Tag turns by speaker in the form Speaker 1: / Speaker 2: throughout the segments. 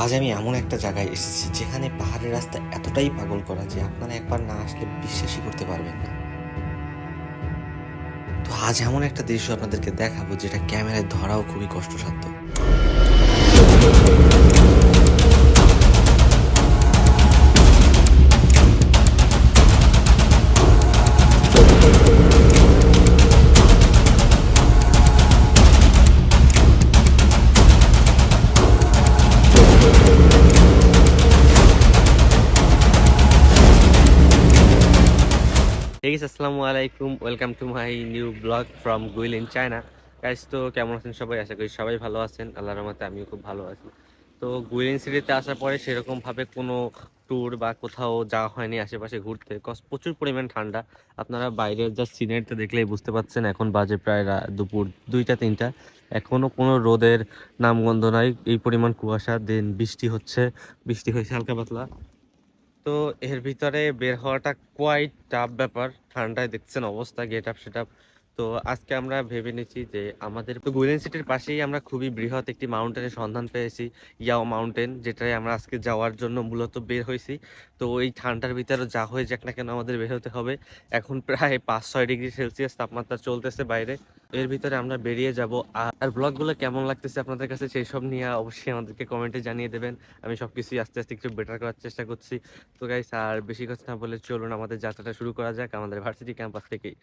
Speaker 1: আজ আমি এমন একটা জায়গায় এসেছি যেখানে পাহাড়ের রাস্তা এতটাই পাগল করা যে আপনারা একবার না আসলে বিশ্বাসই করতে পারবেন না। তো আজ এমন একটা দৃশ্য আপনাদেরকে দেখাবো যেটা ক্যামেরায় ধরাও খুবই কষ্টসাধ্য।
Speaker 2: আসসালামু আলাইকুম। Welcome to my new blog from Guilin China guys তো কেমন আছেন সবাই? আশা করি সবাই ভালো আছেন। আল্লাহর রহমতে আমিও খুব ভালো আছি। তো গুইলিন সিটিতে আসার পরে সেরকমভাবে কোনো ট্যুর বা কোথাও যাওয়া হয়নি আশেপাশে ঘুরতে। কজ প্রচুর পরিমাণ ঠান্ডা। আপনারা বাইরের যা সিনারিটা দেখলেই বুঝতে পারছেন, এখন বাজে প্রায় দুপুর দুইটা, তিনটা। এখনও কোনো রোদের নামগন্ধ নাই। এই পরিমাণ কুয়াশা দেন বৃষ্টি হচ্ছে। বৃষ্টি হয়েছে হালকা পাতলা। তো এর ভিতরে বের হওয়াটা কোয়াইট টাফ ব্যাপার। ঠান্ডায় দেখছেন অবস্থা গেট আপ সেট তো আজকে আমরা ভেবে নিয়েছি যে আমাদের তো গুলেন সিটির পাশেই আমরা খুবই বৃহৎ একটি মাউন্টেনের সন্ধান পেয়েছি ইয়াও মাউন্টেন যেটাই আমরা আজকে যাওয়ার জন্য মূলত বের হয়েছি। তো এই ঠান্ডার ভিতরে যা হয়ে যাক না কেন আমাদের বের হতে হবে। এখন প্রায় পাঁচ ছয় ডিগ্রি সেলসিয়াস তাপমাত্রা চলতেছে বাইরে। এর ভিতরে আমরা বেরিয়ে যাব। আর ব্লগগুলো কেমন লাগতেছে আপনাদের কাছে সেই সব নিয়ে অবশ্যই আমাদেরকে কমেন্টে জানিয়ে দেবেন। আমি সবকিছুই আস্তে আস্তে একটু বেটার করার চেষ্টা করছি। তো গাইস আর বেশি কথা না বলে চলুন আমাদের যাত্রাটা শুরু করা যাক আমাদের ভার্সিটি ক্যাম্পাস থেকেই।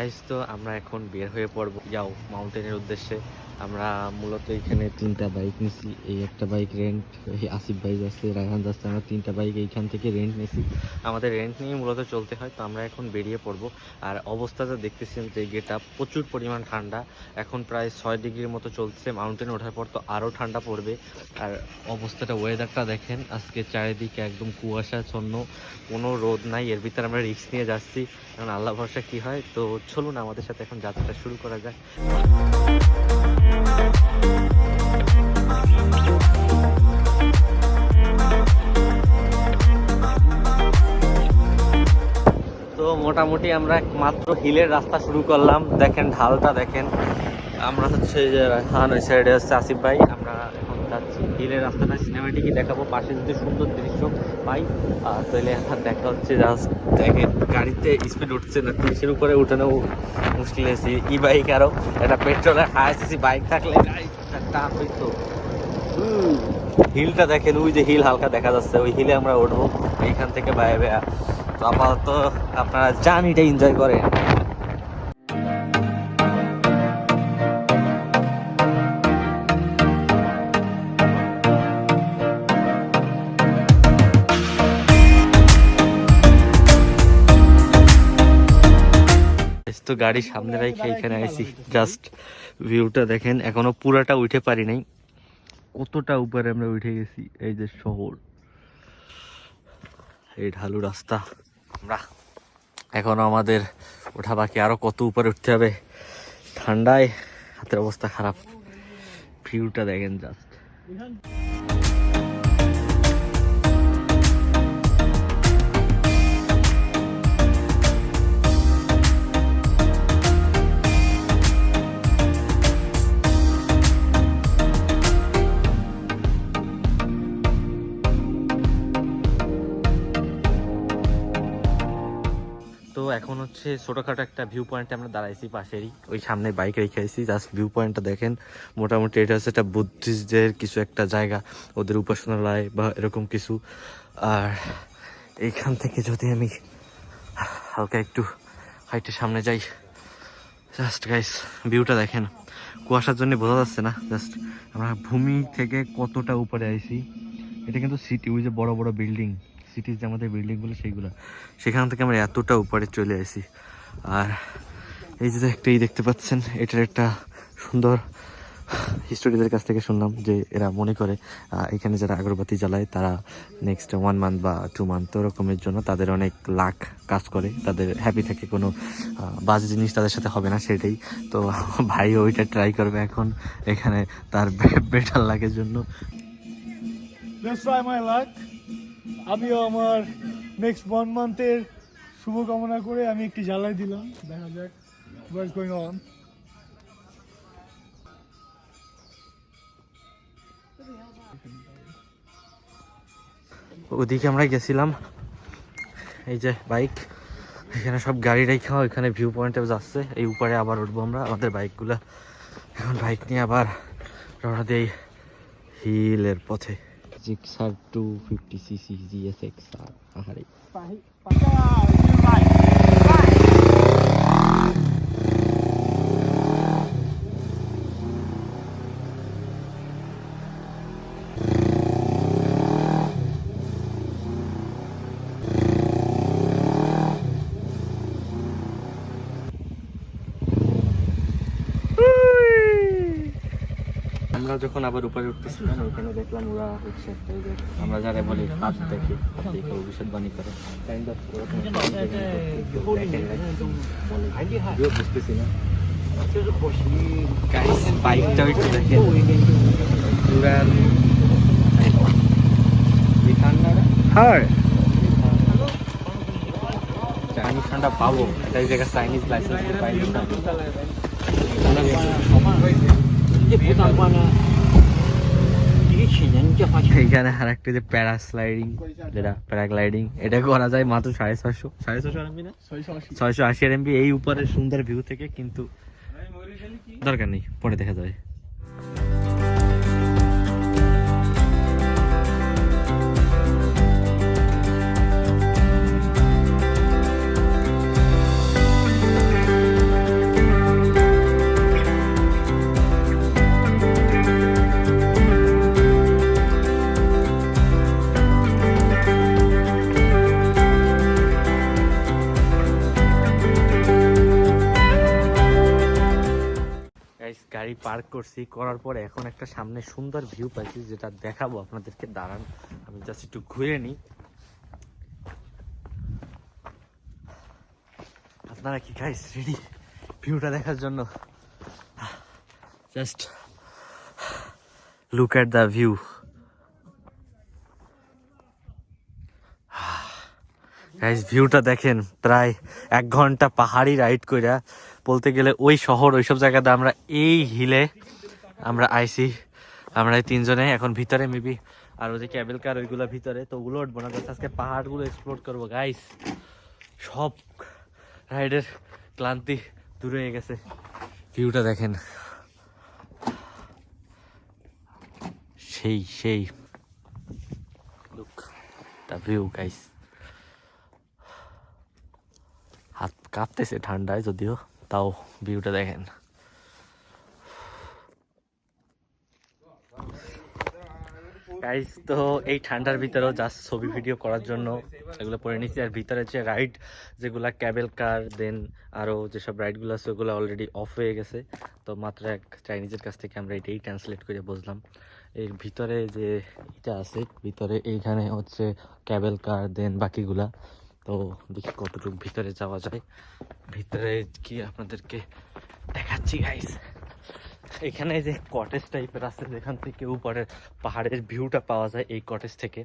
Speaker 2: গাইস তো আমরা এখন বের হয়ে পড়ব। যাও মাউন্টেনের উদ্দেশ্যে। আমরা মূলত এখানে তিনটা বাইক নিছি। এই একটা বাইক রেন্ট এই আসিফ ভাই যাচ্ছে, রায়হান যাচ্ছে। আমরা তিনটা বাইক এইখান থেকে রেন্ট নিছি। আমাদের রেন্ট নিয়ে মূলত চলতে হয়, তো আমরা এখন বেরিয়ে পড়ব। আর অবস্থাটা দেখতেছেন যে গেটা প্রচুর পরিমাণ ঠান্ডা। এখন প্রায় ছয় ডিগ্রির মতো চলছে। মাউন্টেনে ওঠার পর তো আরও ঠান্ডা পড়বে। আর অবস্থাটা ওয়েদারটা দেখেন, আজকে চারিদিকে একদম কুয়াশাচ্ছন্ন। কোনো রোদ নাই, এর ভিতরে আমরা রিস্ক নিয়ে যাচ্ছি। কারণ আল্লাহ ভরসা কী হয়? তো চলুন আমাদের সাথে এখন যাত্রাটা শুরু করা যাক। তো মোটামুটি আমরা মাত্র হিলের রাস্তা শুরু করলাম। দেখেন ঢালটা দেখেন। আমরা হচ্ছে যে খান ওই সাইডে হচ্ছে আসিফ ভাই, আমরা যাচ্ছি। হিলের রাস্তাটা সিনেমাটিকই দেখাবো। পাশে যদি সুন্দর দৃশ্য পাই আর তাহলে এখন দেখা হচ্ছে জাস্ট দেখেন, গাড়িতে স্পিড উঠছে না তিরিশের উপরে উঠানো মুশকিল আছে ই বাইক আরও একটা পেট্রোলের হাই সিসি বাইক থাকলে টান হইতো। হিলটা দেখেন, ওই যে হিল হালকা দেখা যাচ্ছে, ওই হিলে আমরা উঠবো। এইখান থেকে বাইরে তো আপাতত আপনারা জার্নিটা এনজয় করেন। তো গাড়ি সামনে রেখে এখানে আইছি জাস্ট ভিউটা দেখেন এখনও পুরাটা উঠে পারি নাই। কতটা উপরে আমরা উঠে গেছি এই যে শহর। এই ঢালু রাস্তা। আমরা এখনও আমাদের ওঠা বাকি আরও কত উপরে উঠতে হবে। ঠান্ডায় হাতের অবস্থা খারাপ। ভিউটা দেখেন জাস্ট এখন হচ্ছে ছোটখাটো একটা ভিউ পয়েন্টে আমরা দাঁড়াইছি পাশেরই। ওই সামনে বাইক রেখে আইছি। জাস্ট ভিউ পয়েন্টটা দেখেন, মোটামুটি এটা হচ্ছে একটা বুদ্ধিস্টদের কিছু একটা জায়গা, ওদের উপাসনালয় বা এরকম কিছু। আর এইখান থেকে যদি আমি হালকা একটু হাইটের সামনে যাই জাস্ট গাইস ভিউটা দেখেন। কুয়াশার জন্য বোঝা যাচ্ছে না জাস্ট আমরা ভূমি থেকে কতটা উপরে আইছি। এটা কিন্তু সিটি ওই যে বড় বড় বিল্ডিং সিটির যে আমাদের বিল্ডিংগুলো সেইগুলো। সেখান থেকে আমরা এতটা উপরে চলে আসি। আর এই যে একটা এই দেখতে পাচ্ছেন, এটার একটা সুন্দর হিস্টোরিদের কাছ থেকে শুনলাম যে এরা মনে করে এখানে যারা আগরবাতি জ্বালায়, তারা নেক্সট ওয়ান মান্থ বা টু মান্থ ওরকমের জন্য তাদের অনেক লাখ কাজ করে। তাদের হ্যাপি থাকে কোনো বাজে জিনিস তাদের সাথে হবে না সেটাই। তো ভাই ওইটা ট্রাই করবে এখন এখানে তার বেটার লাকের জন্য।
Speaker 3: Let's try my luck. আমিও আমার নেক্সট ওয়ান মান্থের শুভকামনা করে আমি একটি জ্বালাই দিলাম। দেখা যাক হোয়াটস গোয়িং অন
Speaker 2: ওদিকে আমরা গেছিলাম, এই যে বাইক এখানে সব গাড়ি রেখা এখানে ভিউ পয়েন্টে যাচ্ছে, এই উপরে আবার উঠবো আমরা, আমাদের বাইকগুলা এখন বাইক নিয়ে আবার রওনা দিই হিলের পথে। Gixxer two fifty CC GS X R আহারে আমরা যখন আবার উপরে উঠতেছিলাম ওখানে দেখলাম ওরা হচ্ছে একটা যে আমরা যারা বলি হাত দেখে দেখে ভবিষ্যৎবাণী করে। কাইন্ড অফ ওরকম বুঝতেছি না। গাইস বাইকটা একটু দেখে পুরা ঠান্ডাটা চাইনিজ ঠান্ডা পাবো। এটা এই জায়গায় চাইনিজ লাইসেন্স পাইনি। এইখানে আর একটা যে প্যারাস্লাইডিং যেটা প্যারাগ্লাইডিং এটা করা যায় মাত্র সাড়ে ছয়শো। সাড়ে ছয়শো এমবি না? ছয়শো আশি এমবি এই উপরে সুন্দর ভিউ থেকে কিন্তু দরকার নেই পরে দেখা যাবে। করছি, করার পরে এখন একটা সামনে সুন্দর ভিউ পাইছি যেটা দেখাবো আপনাদেরকে। দাঁড়ান, আমি জাস্ট একটু ঘুরে নিই। আপনারা কি গাইস রেডি ভিউটা দেখার জন্য? Just look at the view guys ভিউটা দেখেন, প্রায় এক ঘণ্টা পাহাড়ি রাইড কইরা বলতে গেলে ওই শহর, ওইসব জায়গাতে আমরা এই হিলে আমরা আইসি আমরা এই তিনজনে, এখন ভিতরে মেবি আর ওই যে ক্যাবেল কার ওইগুলো ভিতরে। তো ওগুলো উঠবো না আজকে পাহাড়গুলো এক্সপ্লোর করব গাইস সব রাইডের ক্লান্তি দূরে হয়ে গেছে। ভিউটা দেখেন। সেই সেই। দ্য ভিউ গাইস হাত কাঁপতেছে ঠান্ডায় যদিও, তাও ভিউটা দেখেন। গাইস তো এই ঠান্ডার ভিতরেও জাস্ট ছবি ভিডিও করার জন্য এগুলো পরে নিচ্ছি আর ভিতরে যে রাইড যেগুলা ক্যাবেল কার দেন আরও যেসব রাইডগুলো আছে, ওগুলো অলরেডি অফ হয়ে গেছে। তো মাত্র এক চাইনিজের কাছ থেকে আমরা এটাই ট্রান্সলেট করে বুঝলাম। এর ভিতরে যে এটা আছে, ভিতরে এইখানে হচ্ছে ক্যাবেল কার দেন বাকিগুলা। তো দেখি কতটুকু ভিতরে যাওয়া যায়। ভিতরে কি আপনাদেরকে দেখাচ্ছি গাইস এখানে যে কটেজ টাইপের আছে, যেখান থেকে উপরে পাহাড়ের ভিউটা পাওয়া যায় এই কটেজ থেকে।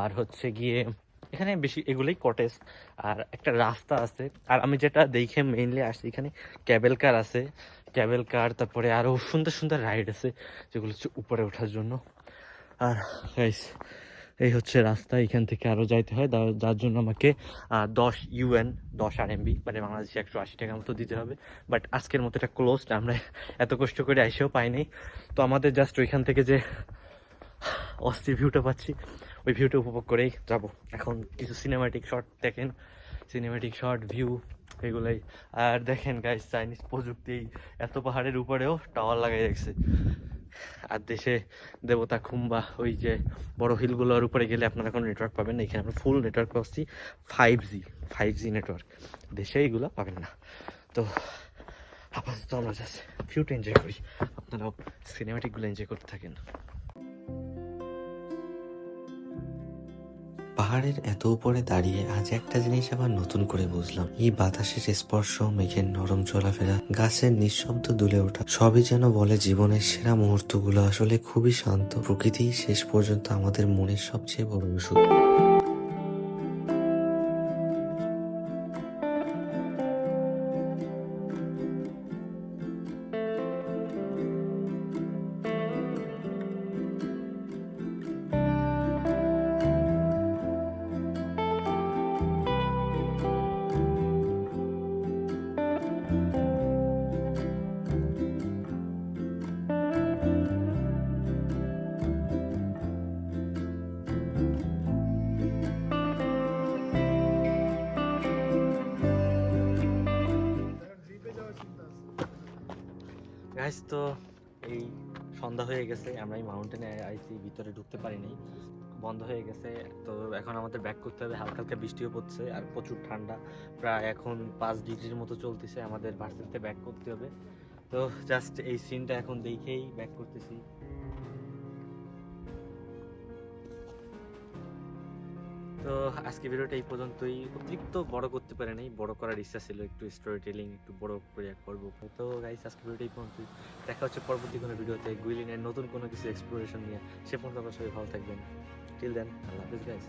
Speaker 2: আর হচ্ছে গিয়ে এখানে বেশি এগুলোই কটেজ আর একটা রাস্তা আছে। আর আমি যেটা দেখে মেইনলি আসছি, এখানে ক্যাবেল কার আছে। ক্যাবেল কার তারপরে আরও সুন্দর সুন্দর রাইড আছে, যেগুলো হচ্ছে উপরে ওঠার জন্য। আর গাইস এই হচ্ছে রাস্তা, এখান থেকে আরও যাইতে হয়। যার জন্য আমাকে দশ ইউএন, দশ আর এমবি মানে বাংলাদেশে একশো আশি টাকা মতো দিতে হবে। বাট আজকের মতো এটা ক্লোজড আমরা এত কষ্ট করে আইসেও পাই নাই। তো আমাদের জাস্ট ওইখান থেকে যে অস্থির ভিউটা পাচ্ছি, ওই ভিউটা উপভোগ করেই যাব। এখন কিছু সিনেমাটিক শট দেখেন। সিনেমাটিক শট ভিউ এগুলাই। আর দেখেন গাইস চাইনিজ প্রযুক্তি, এত পাহাড়ের উপরেও টাওয়ার লাগাই রাখছে। আর দেশে দেবতা খুম্বা, ওই যে বড় হিলগুলোর উপরে গেলে আপনারা কোনো নেটওয়ার্ক পাবেন না। এখানে আমরা ফুল নেটওয়ার্ক পাচ্ছি five G five G network দেশে এইগুলো পাবেন না। তো আপাতত আমরা জাস্ট ভিউটা এনজয় করি। আপনারাও সিনেমাটিকগুলো এনজয় করতে থাকেন।
Speaker 1: পাহাড়ের এত উপরে দাঁড়িয়ে আজ একটা জিনিস আবার নতুন করে বুঝলাম। এই বাতাসের স্পর্শ, মেঘের নরম চলাফেরা, গাছের নিঃশব্দ দুলে ওঠা, সবই যেন বলে জীবনের সেরা মুহূর্তগুলো। আসলে খুবই শান্ত। প্রকৃতি শেষ পর্যন্ত আমাদের মনের সবচেয়ে বড় ওষুধ
Speaker 2: গাইস তো এই সন্ধ্যা হয়ে গেছে, আমরা এই মাউন্টেনে আইসি ভিতরে ঢুকতে পারিনি, বন্ধ হয়ে গেছে। তো এখন আমাদের ব্যাক করতে হবে হালকা হালকা বৃষ্টিও পড়ছে আর প্রচুর ঠান্ডা। প্রায় এখন পাঁচ ডিগ্রির মতো চলতেছে, আমাদের ভার্সিটিতে ব্যাক করতে হবে। তো জাস্ট এই সিনটা এখন দেখেই ব্যাক করতেছি। তো আজকে ভিডিওটা এই পর্যন্তই। অতিরিক্ত বড় করতে পারে নাই, বড় করার ইচ্ছা ছিল একটু স্টোরি টেলিং একটু বড় করে করব। তো গাইস আজকে ভিডিওটা এই পর্যন্তই। দেখা হচ্ছে পরবর্তী কোনো ভিডিওতে। গুইলিনের নতুন কোনো কিছু এক্সপ্লোরেশন নিয়ে। সে পর্যন্ত আপনারা সবাই ভালো থাকবেন। টিল দেন আল্লাহ হাফিজ গাইস